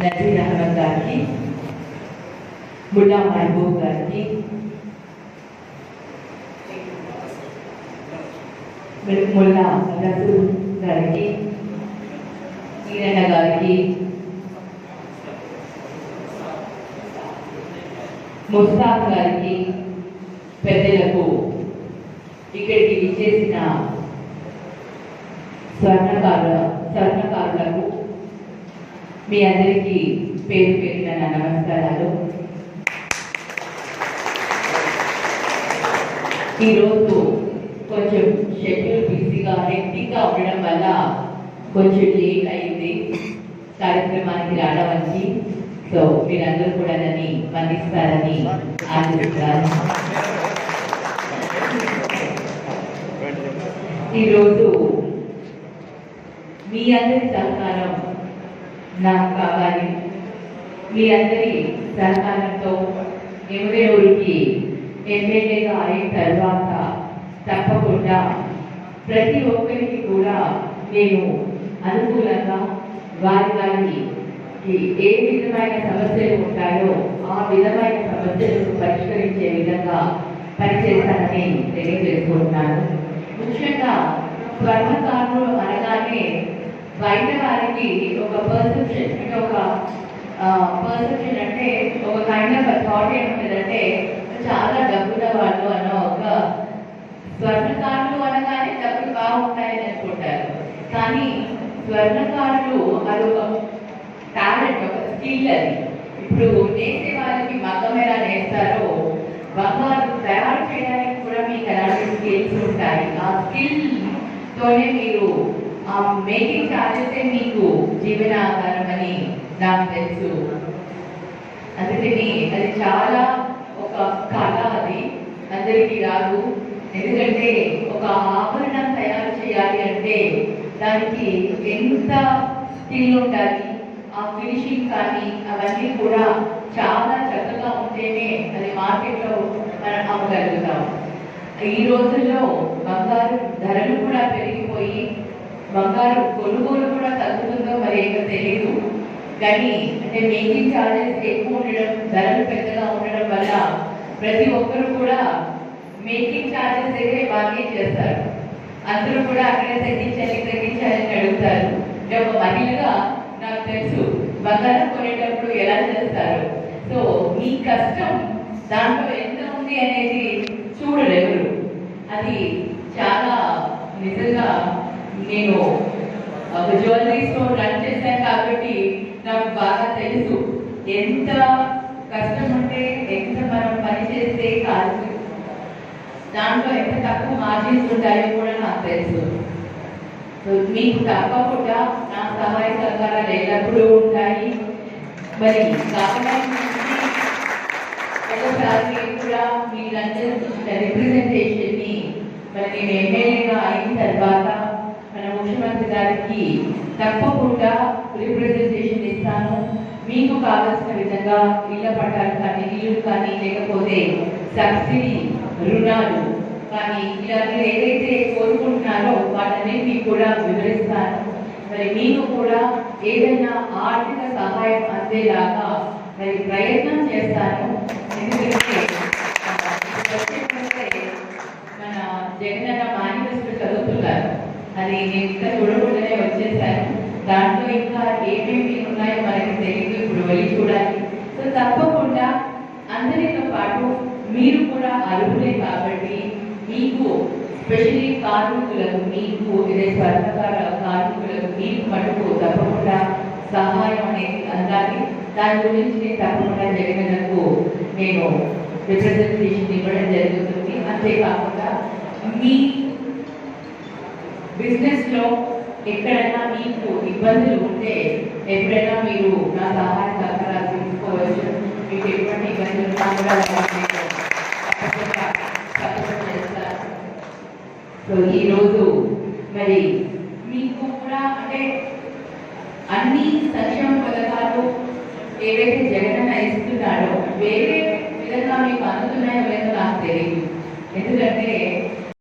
నజీర్ అహ్మద్ గారికి ముల్లా మహబూబ్ గారికి ముల్లా రసూల్ గారికి ఈరన్న గారికి ముస్తాఫ్ గారికి పెద్దలకు ఇక్కడికి విచ్చేసిన స్వర్ణకారుల స్వర్ణకారులకు మీ అందరికీ పేరు పేరున నా నమస్కారాలు. ఈరోజు కొంచెం షెడ్యూల్ బిజీగా హెక్టిక్గా ఉండడం వల్ల కొంచెం లేట్ అయింది. కార్యక్రమానికి రావడానికి సో మీరందరూ కూడా నన్ను మన్నిస్తారని ఆశిస్తున్నాను. ఈరోజు మీ అందరి సహకారం నాకు కావాలి మీ అందరి సహకారంతో ఎమ్మెల్యేకి ఎమ్మెల్యేగా అయిన తర్వాత తప్పకుండా ప్రతి ఒక్కరికి కూడా నేను అనుకూలంగా వారి వారికి ఏ విధమైన సమస్యలు ఉంటాయో ఆ విధమైన సమస్యలను పరిష్కరించే విధంగా పనిచేస్తానని తెలియజేసుకుంటున్నాను ముఖ్యంగా స్వర్ణకారులు అనగానే బయట వారికి ఒక పర్సెప్షన్ అంటే ఒక పర్సెప్షన్ అంటే ఒక కైండ్ ఆఫ్ థాట్ ఏముంటుందంటే చాలా డబ్బుల వాళ్ళు అన్న ఒక స్వర్ణకారులు అనగానే డబ్బులు బాగుంటాయని అనుకుంటారు. కానీ స్వర్ణకారులు అది ఒక టాలెంట్ ఒక స్కిల్ అది. ఇప్పుడు నేసే వాళ్ళకి మగ్గం ఎలా నేస్తారో బంగారు తయారు చేయడానికి కూడా మీకు అలాంటి స్కిల్స్ ఉంటాయి. ఆ స్కిల్ తోనే మీరు ఆ మేకింగ్ ఛార్జెస్ మీకు జీవనాధారం అని నాకు తెలుసు. అందుకని అది చాలా ఒక కళ అది. అందరికీ రాదు. ఎందుకంటే ఒక ఆభరణం తయారు చేయాలి అంటే దానికి ఎంత స్కిల్ ఉండాలి ఆ ఫినిషింగ్ కానీ అవన్నీ కూడా చాలా చక్కగా ఉంటేనే అది మార్కెట్లో మనం అమ్మగలుగుతాం. ఈ రోజుల్లో బంగారు ధరలు కూడా పెరిగిపోయి బంగారు కొనుగోలు కూడా తగ్గుతుందో మరి ఏమో తెలియదు కానీ అంటే మేకింగ్ ఛార్జెస్ ఎక్కువ ఉండడం ధరలు పెద్దగా ఉండడం వల్ల ప్రతి ఒక్కరు కూడా మేకింగ్ ఛార్జెస్ దగ్గరే బాగా చేస్తారు. అందరూ కూడా అక్కడే తగ్గించాలి తగ్గించాలి అని అడుగుతారు. అంటే ఒక మహిళగా నాకు తెలుసు బంగారం కొనేటప్పుడు ఎలా చేస్తారు? సో మీ కష్టం దాంట్లో ఎంత ఉంది అనేది చూడలేరు అది చాలా నిజంగా నేను ఒక జ్యువెలరీ స్టోర్ రన్ చేశాను కాబట్టి నాకు బాగా తెలుసు. ఎంత కష్టం ఉంటే ఎంత మనం పని చేస్తే కాదు. దాంట్లో ఎంత తక్కువ మార్జిన్స్ ఉంటాయో కూడా నాకు తెలుసు. మీకు తప్పకుండా నా సహాయ సహకారాలు ఎల్లప్పుడూ ఉంటాయి. మరి ఒకసారి కూడా మీరందరూ రిప్రజెంటేషన్ని మరి నేను ఎమ్మెల్యేగా అయిన తర్వాత గారికి తప్పకుండా రిప్రజెంటేషన్ ఇస్తాను. మీకు కావాల్సిన విధంగా ఇళ్ళ పట్టాలు కానీ ఇల్లు కానీ లేకపోతే సబ్సిడీ రుణాలు కానీ ఇలాంటివి ఏదైతే కోరుకుంటున్నారో వాటన్నిటిని కూడా వివరిస్తాను. మరి మీకు కూడా ఏదైనా ఆర్థిక సహాయం అందేలాగా మరి ప్రయత్నం చేస్తాను. ఎందుకంటే ఆ, ప్రత్యేకంగా మన జగనన్న మేనిఫెస్టో చదువుతున్నారు అది నేను ఇంకా చూడకుండానే వచ్చేసాను దాంట్లో ఇంకా ఏమేమి ఉన్నాయో మనకి తెలియదు ఇప్పుడు వెళ్ళి చూడాలి. సో తప్పకుండా అందరితో పాటు మీరు కూడా అర్హులే కాబట్టి మీకు స్పెషలీ కార్మికులకు మీకు ఇదే స్వర్ణకార కార్మికులకు మీకు మటుకు తప్పకుండా సహాయం అనేది అందాలి. దాని గురించి నేను తప్పకుండా జరిగినందుకు నేను రిప్రజెంటేషన్ ఇవ్వడం జరుగుతుంది. అంతేకాకుండా మీ బిజినెస్లో ఎక్కడైనా మీకు ఇబ్బందులు ఉంటే ఎప్పుడైనా మీరు నా సహాయ సహకారాలు తీసుకోవచ్చు. మీకు ఎటువంటి ఇబ్బందులు సో ఈరోజు మరి మీకు కూడా అంటే అన్ని సంక్షేమ పథకాలు ఏవైతే జగనన్న ఇస్తున్నాడో వేరే విధంగా మీకు అందుతున్నాయో లేదో నాకు తెలియదు. ఎందుకంటే